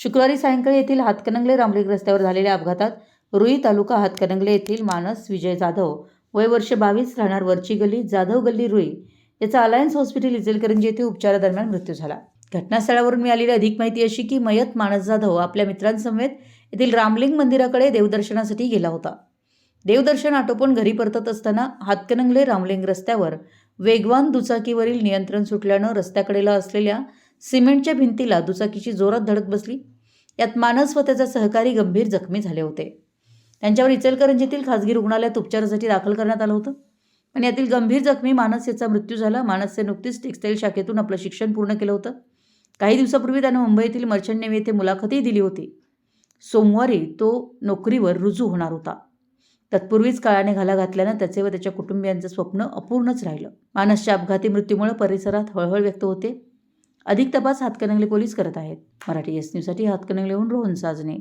शुक्रवारी सायंकाळी येथील हातकणंगले रामलिंग रस्त्यावर झालेल्या अपघातात रुई तालुका हातकणंगले येथील मानस विजय जाधव वय वर्ष बावीस राहणार वरची गल्ली जाधव गल्ली रुई याचा अलायन्स हॉस्पिटल इचलकरंजी येथे उपचारादरम्यान मृत्यू झाला. घटनास्थळावरून मिळालेली अधिक माहिती अशी की मयत मानस जाधव आपल्या मित्रांसमवेत येथील रामलिंग मंदिराकडे देवदर्शनासाठी गेला होता. देवदर्शन आटोपून घरी परतत असताना हातकणंगले रामलिंग रस्त्यावर वेगवान दुचाकीवरील नियंत्रण सुटल्यानं रस्त्याकडेला असलेल्या सिमेंटच्या भिंतीला दुचाकीची जोरात धडक बसली. यात मानस व त्याचा सहकारी गंभीर जखमी झाले होते. त्यांच्यावर इचलकरंजीतील खासगी रुग्णालयात उपचारासाठी दाखल करण्यात आलं होतं. पण यातील गंभीर जखमी मानस याचा मृत्यू झाला. मानसचे नुकतीच टेक्सटाईल शाखेतून आपलं शिक्षण पूर्ण केलं होतं. काही दिवसापूर्वी त्यानं मुंबईतील मर्चंट नेव्ही येथे मुलाखतही दिली होती. सोमवारी तो नोकरीवर रुजू होणार होता. तत्पूर्वीच काळाने घाला घातल्यानं त्याचे व त्याच्या कुटुंबियांचं स्वप्न अपूर्णच राहिलं. मानसच्या अपघाती मृत्यूमुळे परिसरात हळहळ व्यक्त होते. अधिक तपास हातकणंगले पोलीस करत आहेत. मराठी एस न्यूजसाठी हातकणंगलेहून रोहन साजने.